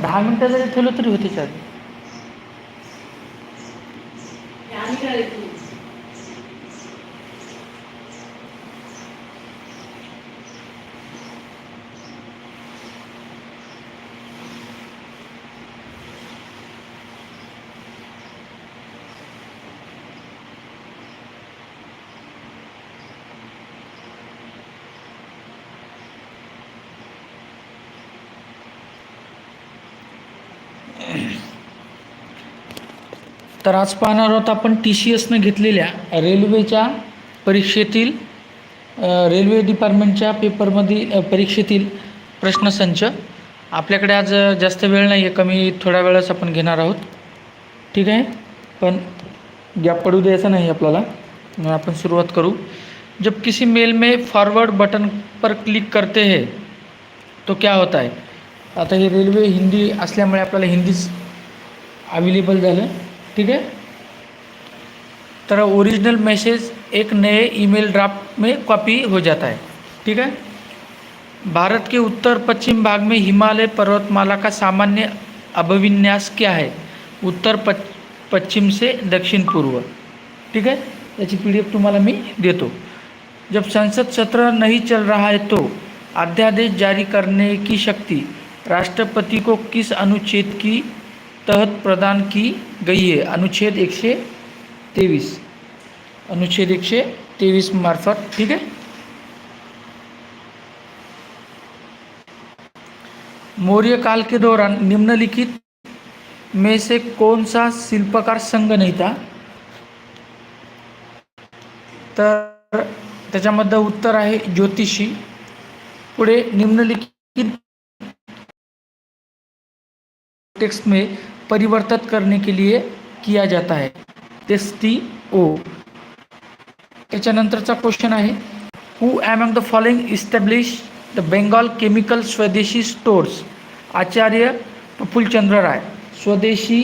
दहा मिनटं जरी ठेवलं तरी होते सर तर आज पाहणार आहोत आपण टी सी एसनं घेतलेल्या रेल्वेच्या परीक्षेतील रेल्वे डिपार्टमेंटच्या पेपरमध्ये परीक्षेतील प्रश्नसंच. आपल्याकडे आज जास्त वेळ नाही आहे कमी थोड्या वेळच आपण घेणार आहोत. ठीक आहे? पण गॅप पडू द्यायचा नाही आपल्याला. मग आपण सुरुवात करू. जब किसी मेल में फॉरवर्ड बटन पर क्लिक करते हैं तो क्या होता है? आता हे रेल्वे हिंदी असल्यामुळे आपल्याला हिंदीच अवेलेबल झालं. ठीक है? तर ओरिजिनल मैसेज एक नए ईमेल ड्राफ्ट में कॉपी हो जाता है ठीक है? भारत के उत्तर पश्चिम भाग में हिमालय पर्वतमाला का सामान्य अभिविन्यास क्या है? उत्तर पच पश्चिम से दक्षिण पूर्व ठीक है? याची पी डी एफ तुम्हाला मी देतो. जब संसद सत्र नहीं चल रहा है तो अध्यादेश जारी करने की शक्ति राष्ट्रपति को किस अनुच्छेद की तहत प्रदान की गई है। अनुच्छेद एकशे तेवीस अनुच्छेद एकशे तेवीस मार्फत ठीक आहे मौर्य काल के दौरान निम्नलिखित में से कौन सा शिल्पकार संघ नहीं था? तर त्याच्यामध्ये उत्तर आहे ज्योतिषी. पुढे निम्नलिखित टेक्स्ट में परिवर्तित करने के लिए किया जाता है। टेक्स्ट टी ओ त्याच्यानंतरचा क्वेश्चन आहे who among the following establish the Bengal chemical swadeshi stores Acharya Prafulchandra Ray. स्वदेशी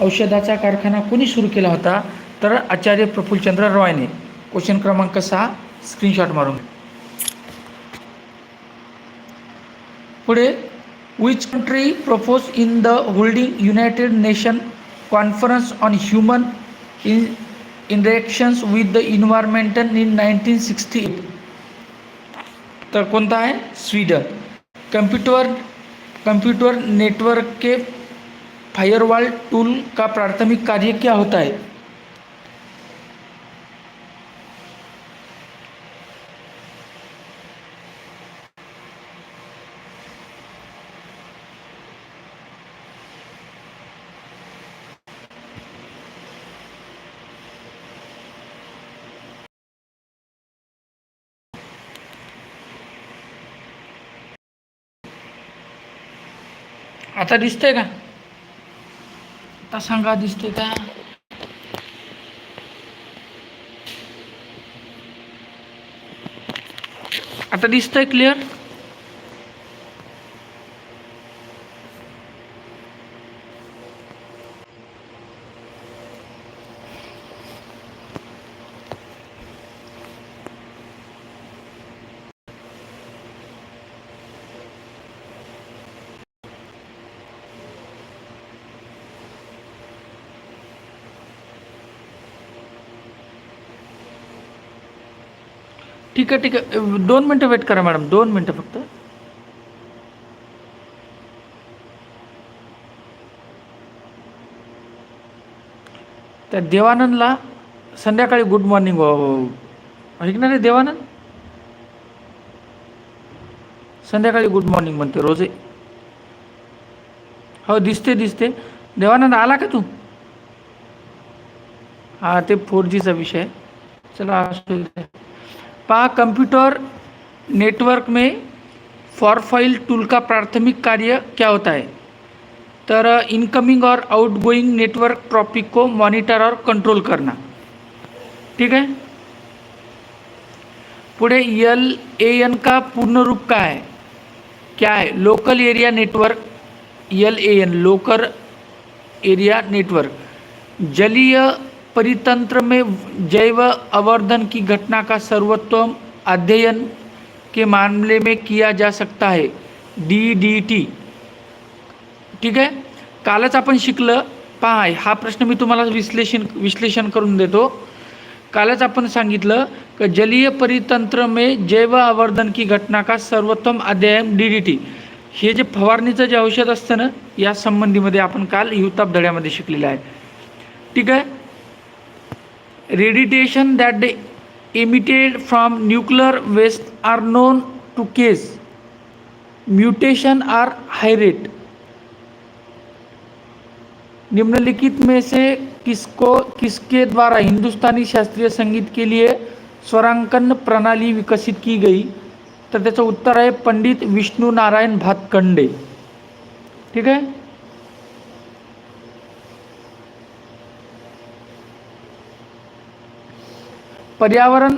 औषधाचा कारखाना कोणी सुरू केला होता? तर आचार्य प्रफुलचंद्र रॉयने। क्वेश्चन क्रमांक सहा स्क्रीनशॉट मारून पुढे which country propose in the holding United Nation conference on human in interactions with the environmental in nineteen sixty eight तर कोणता आहे? स्वीडन. कंप्यूटर कंप्यूटर नेटवर्क के फायरवॉल टूल का प्राथमिक कार्य क्या होता है? आता दिसतंय का? आता सांगा दिसतंय का? आता दिसतंय क्लिअर ठीक आहे ठीक आहे. दोन मिनटं वेट करा मॅडम दोन मिनटं फक्त. त्या देवानंदला संध्याकाळी गुड मॉर्निंग ऐकणार आहे देवानंद. संध्याकाळी गुड मॉर्निंग म्हणते रोजे. हो दिसते दिसते. देवानंद आला का तू? हां ते फोर जीचा विषय आहे. चला असतो पहा कंप्यूटर नेटवर्क में फॉर फ़ाइल टूल का प्राथमिक कार्य क्या होता है? तर इनकमिंग और आउटगोइंग नेटवर्क ट्रॉपिक को मॉनिटर और कंट्रोल करना। ठीक है? पुढे एल ए एन का पूर्ण रूप का है। क्या है? Local area network L A N local area network जलीय परितंत्र में जैव आवर्धन की घटना का सर्वोत्तम अध्ययन के मामले में किया जा सकता है। डी डी टी ठीक आहे कालच आपण शिकलं. पहा हा प्रश्न मी तुम्हाला विश्लेषण विश्लेषण करून देतो. कालच आपण सांगितलं की जलीय परितंत्र में जैव आवर्धन की घटना का सर्वोत्तम अध्ययन डी डी टी हे जे फवारणीचं जे औषध असतं ना या संबंधीमध्ये आपण काल युताप धड्यामध्ये शिकलेलं आहे. ठीक आहे? Radiation that they emitted from nuclear waste are known to cause mutation or high rate. निम्नलिखित में से किसको किसके द्वारा हिंदुस्तानी शास्त्रीय संगीत के लिए स्वरांकन प्रणाली विकसित की गई? तर त्याचं उत्तर आहे पंडित विष्णू नारायण भातखंडे. ठीक आहे? पर्यावरण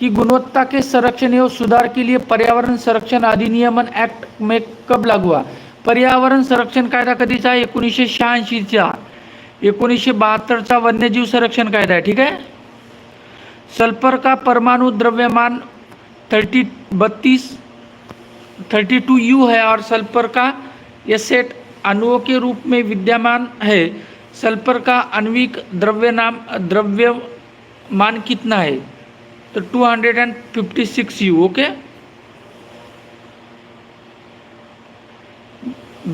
की गुणवत्ता के संरक्षण एवं सुधार के लिए पर्यावरण संरक्षण अधिनियमन एक्ट में कब लागू हुआ? पर्यावरण संरक्षण कायदा कधीचा आहे? एकोणीसशे शहाऐंशीचा. एकोणीसशे बहात्तरचा वन्यजीव संरक्षण कायदा आहे ठीक आहे? सल्फर का परमाणु द्रव्यमान थर्टी बत्तीस थर्टी टू यू है और सल्फर का एसेट सेट अणुओं के रूप में विद्यमान है। सल्फर का आणविक द्रव्य नाम द्रव्य मान कितना है तो two hundred and fifty six you okay?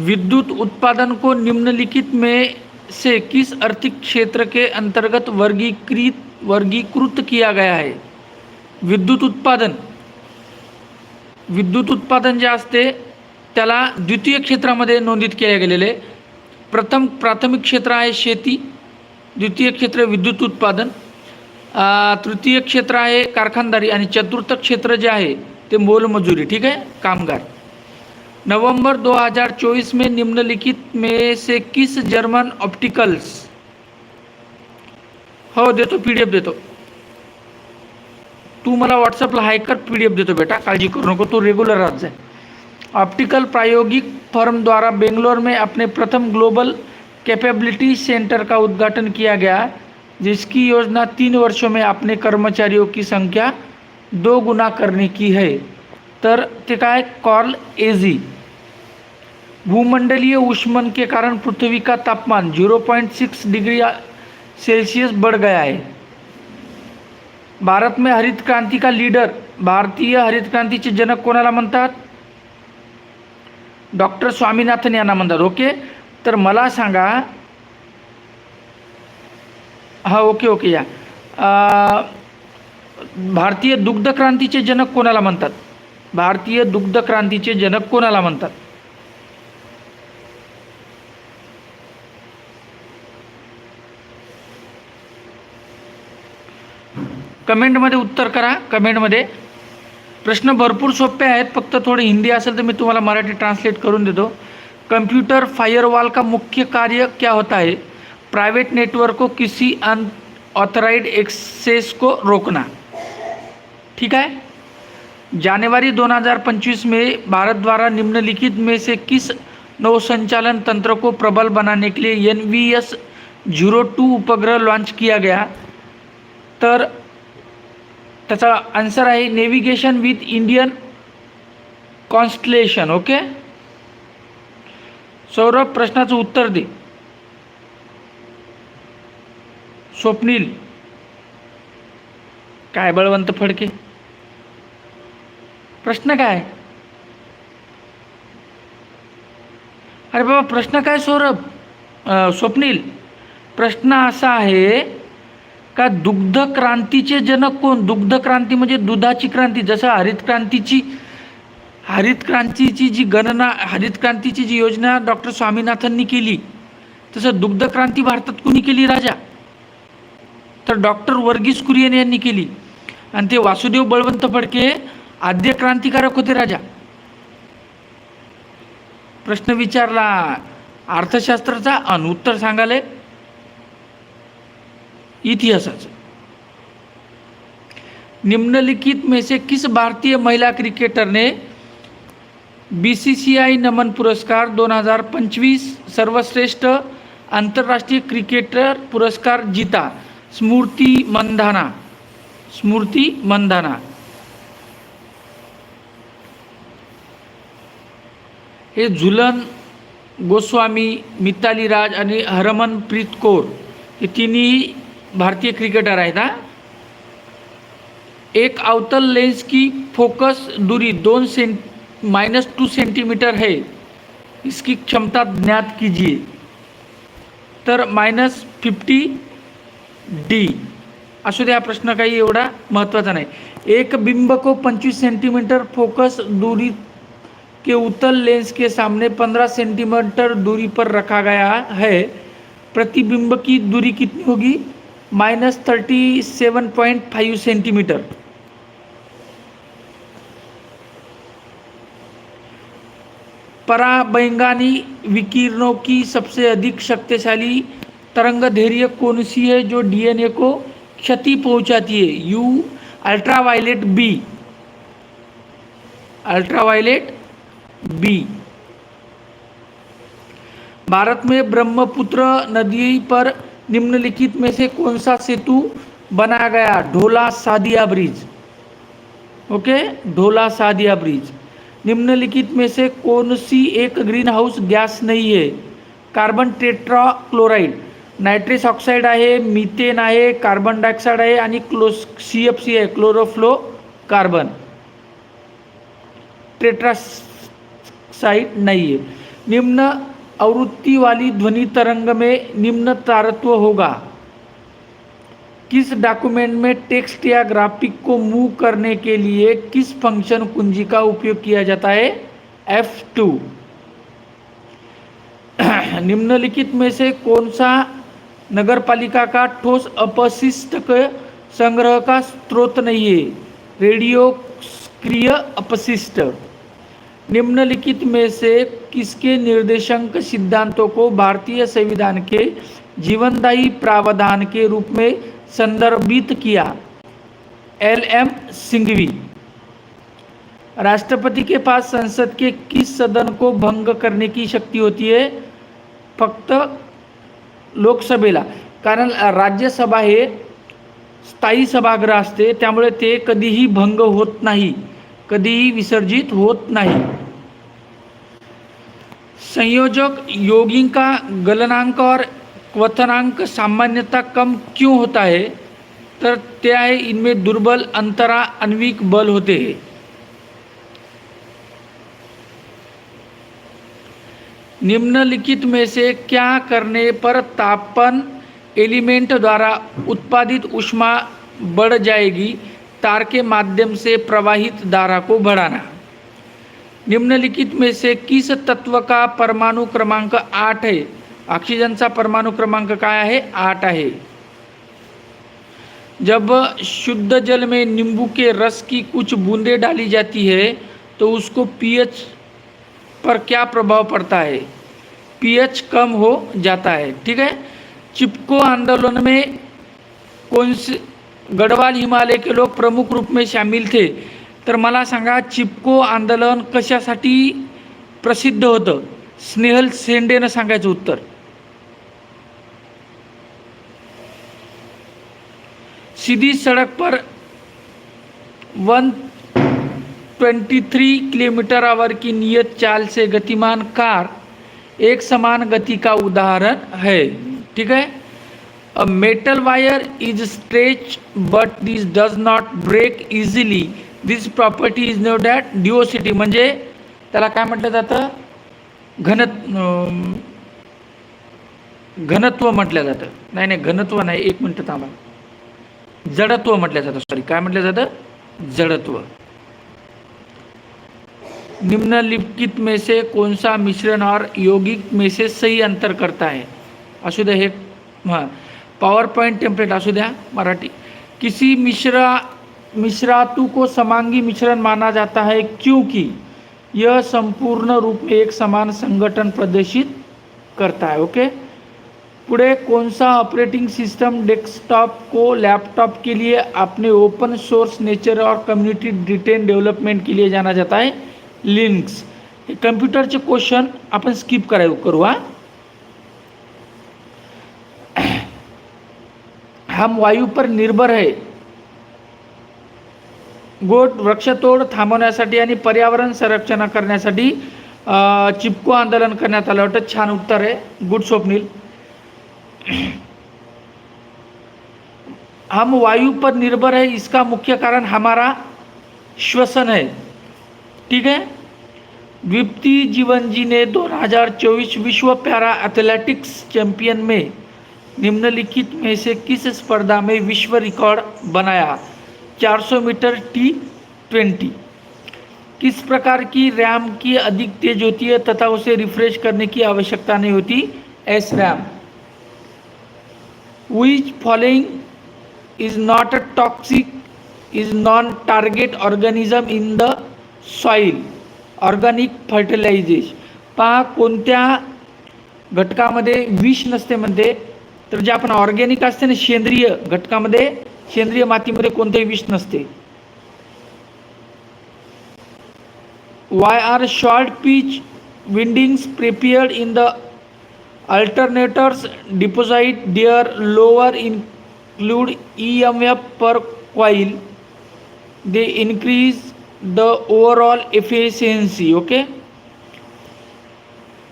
विद्युत उत्पादन को निम्नलिखित में से किस आर्थिक क्षेत्र के अंतर्गत वर्गीकृत वर्गीकृत किया गया है? विद्युत उत्पादन। विद्युत उत्पादन जे असते त्याला द्वितीय क्षेत्रामध्ये नोंदित केले गेलेले. प्रथम प्राथमिक क्षेत्र आहे शेती द्वितीय क्षेत्र विद्युत उत्पादन. तृतीय क्षेत्र आहे कारखानदारी आणि चतुर्थ क्षेत्र जे आहे ते मोलमजुरी ठीक आहे? कामगार. नवंबर 2024 में निम्नलिखित में से किस जर्मन ऑप्टिकल्स? हो देतो पी डी एफ देतो. तू मला व्हॉट्सअपला हाय कर पी डी एफ देतो बेटा काळजी करू नको तू रेगुलर राहत जाय ऑप्टिकल प्रायोगिक फर्म द्वारा बेंगलोर में अपने प्रथम ग्लोबल कैपेबिलिटी सेंटर का उद्घाटन किया गया. जिसकी योजना तीन वर्षों में अपने कर्मचारियों की संख्या दो गुना करने की है। तर ते काय कॉल एजी। भूमंडलीय उष्मन के कारण पृथ्वी का तापमान 0.6 डिग्री सेल्सियस बढ़ गया है। भारत में हरित क्रांति का लीडर भारतीय हरित क्रांतीचे जनक कोणाला म्हणतात? डॉक्टर स्वामीनाथन यांना म्हणतात. ओके? तर मला सांगा हा ओके ओके या. भारतीय दुग्ध क्रांतीचे जनक कोणाला म्हणतात? भारतीय दुग्ध क्रांतीचे जनक कोणाला म्हणतात? कमेंटमध्ये उत्तर करा. कमेंटमध्ये प्रश्न भरपूर सोपे आहेत फक्त थोडे हिंदी असेल तर मी तुम्हाला मराठी ट्रान्सलेट करून देतो. कम्प्युटर फायरवॉल का मुख्य कार्य क्या होता है? प्राइवेट नेटवर्क को किसी अनऑथराइड एक्सेस को रोकना। ठीक है? जनवरी 2025 में भारत द्वारा निम्नलिखित में से किस नौसंचालन तंत्र को प्रबल बनाने के लिए N V S zero two उपग्रह लॉन्च किया गया? तर त्याचा आन्सर आहे navigation with Indian constellation okay Saurabh प्रश्नाचं उत्तर दे. स्वप्नील. काय बळवंत फडके? प्रश्न काय? अरे बाबा प्रश्न काय सौरभ? स्वप्नील प्रश्न असा आहे का दुग्ध क्रांतीचे जनक कोण? दुग्ध क्रांती म्हणजे दुधाची क्रांती. जसं हरित क्रांतीची हरित क्रांतीची जी गणना हरित क्रांतीची जी योजना डॉक्टर स्वामीनाथननी केली तसं दुग्ध क्रांती भारतात कुणी केली राजा? तर डॉक्टर वर्गीस कुरियन यांनी केली. आणि ते वासुदेव बळवंत फडके आद्य क्रांतिकारक होते राजा. प्रश्न विचारला अर्थशास्त्राचा आणि उत्तर सांगाले? इतिहासाचं. निम्नलिखित में से किस भारतीय महिला क्रिकेटर ने बी सी सी आई नमन पुरस्कार दोन हजार पंचवीस सर्वश्रेष्ठ आंतरराष्ट्रीय क्रिकेटर पुरस्कार जीता? स्मृती मंधाना स्मृती मंधाना हे झुलन गोस्वामी मिताली राज आणि हरमनप्रीत कौर हे तिन्ही भारतीय क्रिकेटर आहेत हा. एक अवतल लेंस की फोकस दूरी दोन सें माइनस टू सेंटीमीटर है. इसकी क्षमता ज्ञात कीजिए. तर मायनस फिफ्टी डी असू द्या प्रश्न काही एवढा महत्त्वाचा नाही. एक बिंब को 25 सेंटीमीटर फोकस दूरी के उत्तल लेंस के सामने 15 सेंटीमीटर दूरी पर रखा गया है. प्रतिबिंब की दूरी कितनी होगी? Minus thirty seven point five centimetre पराबैंगानी विकिरणों की सबसे अधिक शक्तिशाली तरंग धैर्य कौन सी है जो डीएनए को क्षति पहुंचाती है? U ultraviolet B ultraviolet B Bharat में ब्रह्मपुत्र नदी पर निम्नलिखित में से कौन सा सेतु बनाया गया? Dhola Sadiya bridge. Okay? Dhola Sadiya bridge. निम्नलिखित में से कौन सी एक ग्रीन हाउस गैस नहीं है? Carbon tetrachloride nitrous oxide आहे, मिथेन आहे, कार्बन डायऑक्साईड आहे आणि क्लो सी एफ़ सी आहे, क्लोरोफ्लो कार्बन. टेट्रासाइड नहीं है निम्न आवृत्ति वाली ध्वनि तरंग में निम्न तारत्व होगा. किस डॉक्यूमेंट में टेक्स्ट या ग्राफिक को मूव करने के लिए किस फ़ंक्शन कुंजी का उपयोग किया जाता है? F2 निम्नलिखित में से कौन सा नगर पालिका का ठोस अपशिष्ट संग्रह का स्रोत नहीं है। रेडियो सक्रिय अपशिष्ट। निम्नलिखित में से किसके निर्देशांक सिद्धांतों को भारतीय संविधान के जीवनदायी प्रावधान के रूप में संदर्भित किया? L M Singhvi. राष्ट्रपति के पास संसद के किस सदन को भंग करने की शक्ति होती है? फक्त लोकसभेला. कारण राज्यसभा हे स्थायी सभागृह असते त्यामुळे ते कधीही भंग होत नाही. कधीही विसर्जित होत नाही. संयोजक योगिंका का गलनांक और क्वथनांक सामान्यतः कम क्यों होता है? तर ते आहे इनमें दुर्बल अंतरा अन्विक बल होते हैं. निम्नलिखित में से क्या करने पर तापन एलिमेंट द्वारा उत्पादित ऊष्मा बढ़ जाएगी? तार के माध्यम से प्रवाहित धारा को बढ़ाना। निम्नलिखित में से किस तत्व का परमाणु क्रमांक आठ है? ऑक्सीजनचा परमाणु क्रमांक काय आहे आठ आहे जब शुद्ध जल में नींबू के रस की कुछ बूंदें डाली जाती है तो उसको पीएच पर क्या प्रभाव पड़ता है? पीएच कम हो जाता है ठीक है? चिपको आंदोलन में कौन से गढ़वाल हिमालय के लोग प्रमुख रूप में शामिल थे? तर मला सांगा चिपको आंदोलन कशासाठी प्रसिद्ध होतं? स्नेहल सेंडेनं सांगायचं उत्तर. सीधी सड़क पर one twenty three kilometre hour की नियत चाल से गतिमान कार एक समान गति का उदाहरण है ठीक है? A metal wire is stretch but this does not break easily this property is no that डिओसिटी म्हणजे त्याला काय म्हटलं जातं? घन घनत्व म्हटलं जातं. नाही नाही घनत्व नाही. एक मिनटं थांबा. जडत्व म्हटलं जातं. सॉरी काय म्हटलं जातं? जडत्व. निम्नलिखित में से कौन सा मिश्रण और यौगिक में से सही अंतर करता है? असू द्या हे, हाँ पॉवर पॉइंट टेम्पलेट असू मराठी। किसी मिश्रा, मिश्रातु को समांगी मिश्रण माना जाता है क्योंकि यह संपूर्ण रूप में एक समान संगठन प्रदर्शित करता है, ओके? पुढे कौन सा ऑपरेटिंग सिस्टम डेस्कटॉप को लैपटॉप के लिए अपने ओपन सोर्स नेचर और कम्युनिटी डिटेन डेवलपमेंट के लिए जाना जाता है? लिंक्स हे कम्प्युटरचे क्वेश्चन आपण स्किप कराय करू हा. हम वायू पर निर्भर आहे गोट वृक्षतोड थांबवण्यासाठी आणि पर्यावरण संरक्षण करण्यासाठी चिपको आंदोलन करण्यात आलं. वाटतं छान उत्तर आहे. गुड स्वप्नील हम वायु पर निर्भर है. इसका मुख्य कारण हमारा श्वसन है. ठीक है? दीप्ति जीवन जी ने 2024 विश्व पैरा एथलेटिक्स चैंपियन में निम्नलिखित में से किस स्पर्धा में विश्व रिकॉर्ड बनाया? 400 मीटर टी ट्वेंटी। किस प्रकार की रैम की अधिक तेज होती है तथा उसे रिफ्रेश करने की आवश्यकता नहीं होती? S RAM. Which following is not a toxic is non target organism in the soil? Organic fertilization. पहा कोणत्या घटकामध्ये विष नसते म्हणते तर जे आपण ऑर्गॅनिक असते ना सेंद्रिय घटकामध्ये सेंद्रिय मातीमध्ये कोणतेही विष नसते. Why are short pitch windings prepared in the alternators deposit dear lower their E M F per coil they increase the overall efficiency, okay?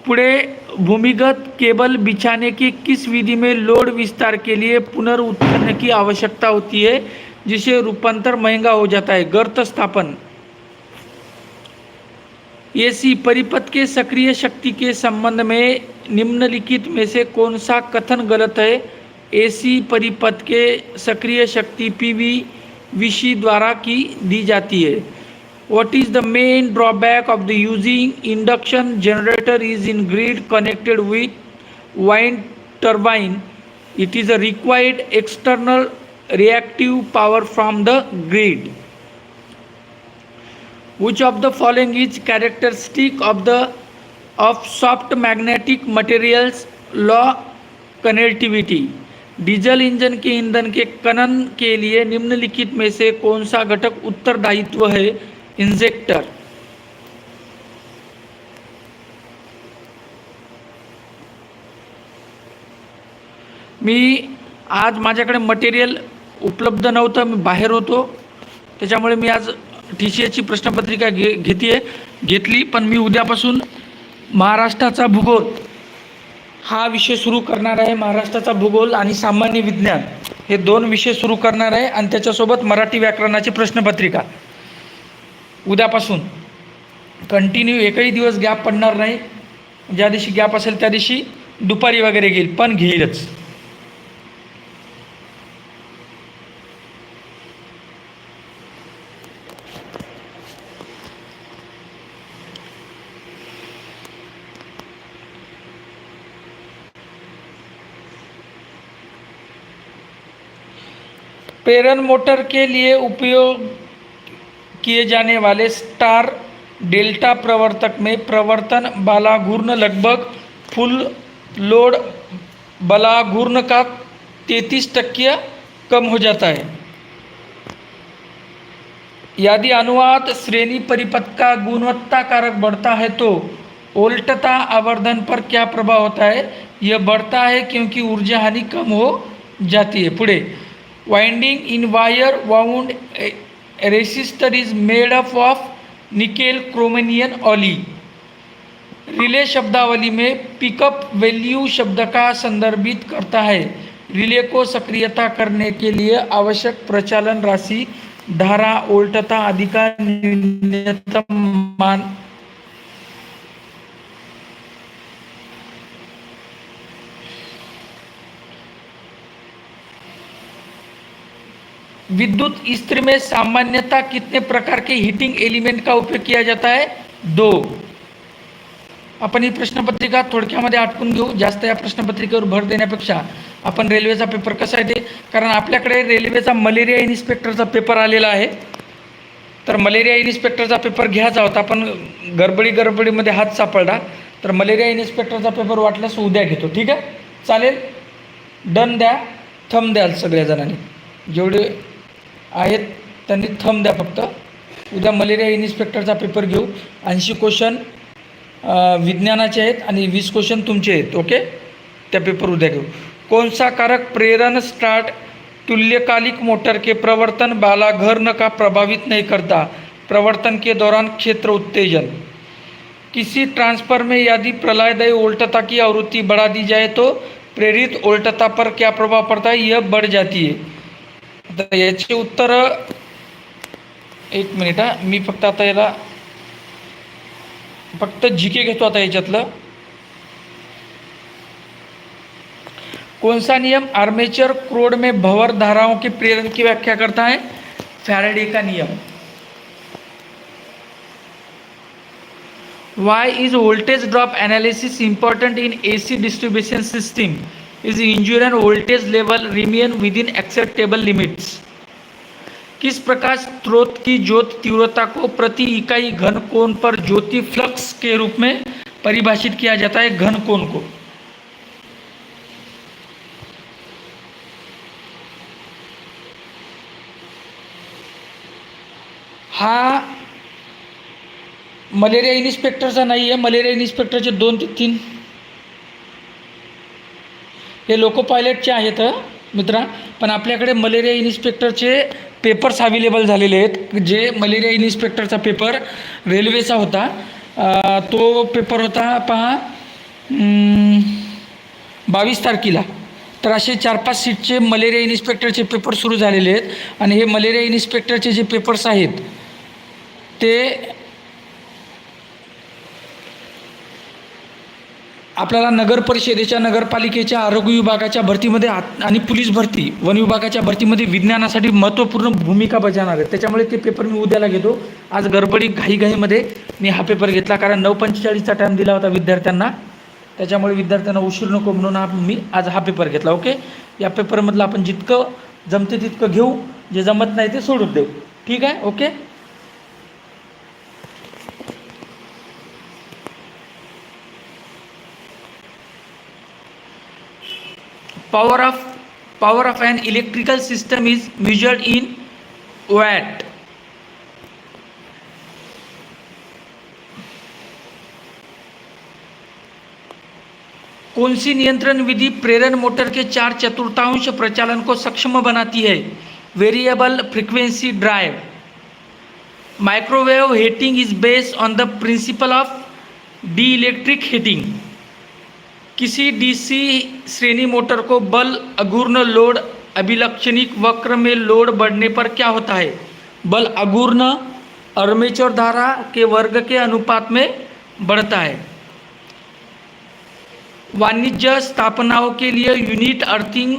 पुढे भूमिगत केबल बिछाने की किस विधि में लोड विस्तार के लिए पुनर्उत्पन्न की आवश्यकता होती है, जिसे रूपांतर महँगा हो जाता है? गर्त स्थापन। एसी परिपथ के सक्रिय शक्ति के संबंध में निम्नलिखित में से कौन सा कथन गलत है? एसी परिपथ के सक्रिय शक्ति पीवी विशी द्वारा की दी जाती है। What is the main drawback of the using induction generator is in grid connected with wind turbine it is a required external reactive power from the grid which of the following is characteristic of the of soft magnetic materials law connectivity diesel engine के ईंधन के कनन के लिए निम्नलिखित में से कौन सा घटक उत्तरदायित्व है इंजेक्टर मी आज माझ्याकडे मटेरियल उपलब्ध नव्हतं मी बाहेर होतो. त्याच्यामुळे मी आज टी सी एची प्रश्नपत्रिका घे घेते घेतली पण मी उद्यापासून महाराष्ट्राचा भूगोल हा विषय सुरू करणार आहे. महाराष्ट्राचा भूगोल आणि सामान्य विज्ञान हे दोन विषय सुरू करणार आहे. आणि त्याच्यासोबत मराठी व्याकरणाची प्रश्नपत्रिका. उद्यापासून. कंटिन्यू एकही दिवस गॅप पडणार नाही. ज्या दिवशी गॅप असेल त्या दिवशी दुपारी वगैरे घेईल पण घेईलच. प्रेरण मोटर के लिए उपयोग किए जाने वाले स्टार डेल्टा प्रवर्तक में प्रवर्तन बालाघूर्ण लगभग फुल लोड बालाघूर्ण का तैतीस टक्के कम हो जाता है। यदि अनुवाद श्रेणी परिपथ का गुणवत्ता कारक बढ़ता है तो उल्टता आवर्धन पर क्या प्रभाव होता है? यह बढ़ता है क्योंकि ऊर्जा हानि कम हो जाती है। पुढे winding in wire wound resistor is made up of nickel chromium alloy relay शब्दावली में पिकअप वैल्यू शब्द का संदर्भित करता है। रिले को सक्रियता करने के लिए आवश्यक प्रचालन राशि, धारा, उल्टता आदि का न्यूनतम मान विद्युत इस्त्री में सामान्यतः कितने प्रकार के हीटिंग एलिमेंट का उपयोग किया जाता है? दो। आपण ही प्रश्नपत्रिका थोडक्यामध्ये आटकून घेऊ. जास्त या प्रश्नपत्रिकेवर भर देण्यापेक्षा आपण रेल्वेचा पेपर कसा आहे ते? कारण आपल्याकडे रेल्वेचा मलेरिया इन्स्पेक्टरचा पेपर आलेला आहे. तर मलेरिया इन्स्पेक्टरचा पेपर घ्यायचा होता. पण गडबडी गडबडीमध्ये हात सापडला. तर मलेरिया इन्स्पेक्टरचा पेपर वाटल्यास उद्या घेतो. ठीक आहे? चालेल? डन द्या. थम द्याल सगळ्या जणांनी. जेवढे आहेत. त्यांनी थम द्या फक्त. उद्या मलेरिया इन्स्पेक्टरचा पेपर घेऊ. ऐंशी क्वेश्चन विज्ञानाचे आहेत आणि वीस क्वेश्चन तुमचे आहेत. ओके त्या पेपर उद्या घेऊ. कोणसा कारक प्रेरण स्टार्ट तुल्यकालिक मोटर के प्रवर्तन बालाघर का प्रभावित नहीं करता? प्रवर्तन के दौरान क्षेत्र उत्तेजन. किसी ट्रांसफर में यदि प्रलयदय उल्टता की आवृत्ति बढ़ा दी जाए तो प्रेरित उल्टता पर क्या प्रभाव पड़ता है? यह बढ़ जाती है। याचे उत्तर, एक मिनिट हा. मी फक्त आता याला फक्त जी आता याच्यातलं. कौन सा नियम आर्मेचर क्रोड में भवर धाराओं के प्रेरण की व्याख्या करता है? फैराडे का नियम. Why is voltage drop analysis important in AC distribution system? Is injury and voltage level remain within acceptable limits? किस प्रकार स्रोत की ज्योत तीव्रता को प्रति इकाई घन कोण पर ज्योति फ्लक्स के रूप में परिभाषित किया जाता है घन कोण को हा, मलेरिया इन्स्पेक्टरचा नाही आहे मलेरिया इन्स्पेक्टरचे दोन ते तीन हे लोको पायलटचे आहेत मित्रा. पण आपल्याकडे मलेरिया इन्स्पेक्टरचे पेपर्स अवेलेबल झालेले आहेत. जे मलेरिया इन्स्पेक्टरचा पेपर रेल्वेचा होता. तो पेपर होता पहा बावीस तारखेला. तर असे चार पाच सीटचे मलेरिया इन्स्पेक्टरचे पेपर सुरू झालेले आहेत. आणि हे मलेरिया इन्स्पेक्टरचे जे पेपर्स आहेत ते आपल्याला नगर परिषदेच्या नगरपालिकेच्या आरोग्य विभागाच्या भरतीमध्ये आत- आणि पोलीस भरती वन विभागाच्या भरतीमध्ये विज्ञानासाठी महत्त्वपूर्ण भूमिका बजावणार आहे त्याच्यामुळे ते पेपर मी उद्याला घेतो. आज गडबडी घाईघाईमध्ये मी हा पेपर घेतला कारण नऊ पंचेचाळीसचा टाईम दिला होता विद्यार्थ्यांना. त्याच्यामुळे विद्यार्थ्यांना उशीर नको म्हणून हा मी आज हा पेपर घेतला ओके या पेपरमधलं आपण जितकं जमते तितकं घेऊ. जे जमत नाही ते सोडून देऊ. ठीक आहे? Okay power of power of an electrical system is measured in watt. कौन सी नियंत्रण विधि प्रेरण मोटर के चार चतुर्थांश प्रचालन को सक्षम बनाती है? Variable frequency drive microwave heating is based on the principle of dielectric heating किसी डीसी श्रेणी मोटर को बल अघूर्ण लोड, अभिलक्षणिक वक्र में लोड बढ़ने पर क्या होता है? बल अघूर्ण अर्मेचर धारा के वर्ग के अनुपात में बढ़ता है। वाणिज्य स्थापनाओं के लिए यूनिट अर्थिंग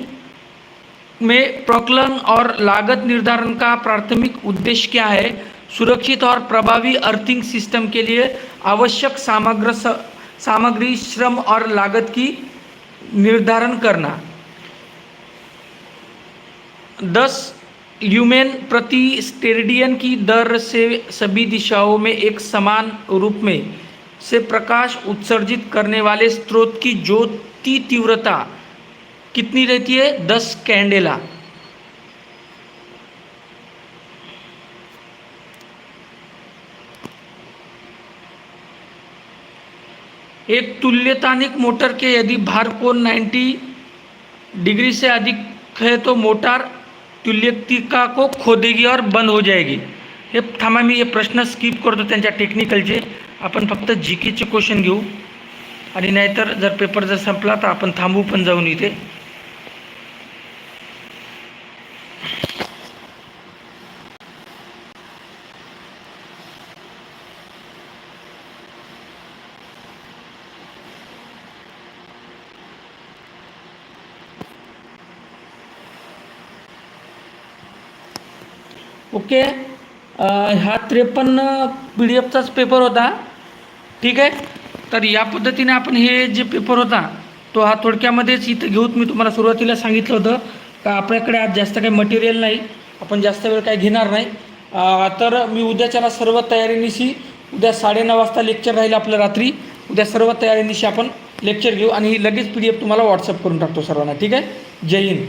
में प्रकलन और लागत निर्धारण का प्राथमिक उद्देश्य क्या है? सुरक्षित और प्रभावी अर्थिंग सिस्टम के लिए आवश्यक सामग्र सामग्री, श्रम और लागत की निर्धारण करना। दस, ल्यूमेन प्रति स्टेरेडियन की दर से सभी दिशाओं में एक समान रूप में से प्रकाश उत्सर्जित करने वाले स्रोत की ज्योति तीव्रता कितनी रहती है? दस, कैंडेला। एक तुल्यतानिक मोटर के यदि भार कोण 90 डिग्री से अधिक है तो मोटार तुल्यतिका को खोदेगी और बंद हो जाएगी। हे थांबा मी हे प्रश्न स्किप करतो त्यांच्या टेक्निकलचे आपण फक्त जी केचे क्वेश्चन घेऊ। आणि नाहीतर जर पेपर जर संपला तर आपण थांबू पण जाऊन इथे। ओके. हा त्रेपन्न पी डी एफचाच पेपर होता. ठीक आहे? तर या पद्धतीने आपण हे जे पेपर होता तो हा थोडक्यामध्येच इथं घेऊन मी तुम्हाला सुरुवातीला सांगितलं होतं. का आपल्याकडे आज जास्त काही मटेरियल नाही. आपण जास्त वेळ काही घेणार नाही. तर मी उद्याच्याला सर्व तयारीनिशी उद्या साडेनऊ वाजता लेक्चर राहील आपलं रात्री. उद्या सर्व तयारीनिशी आपण लेक्चर घेऊ आणि ही लगेच पी डी एफ तुम्हाला व्हॉट्सअप करून टाकतो सर्वांना. ठीक आहे? जय हिंद.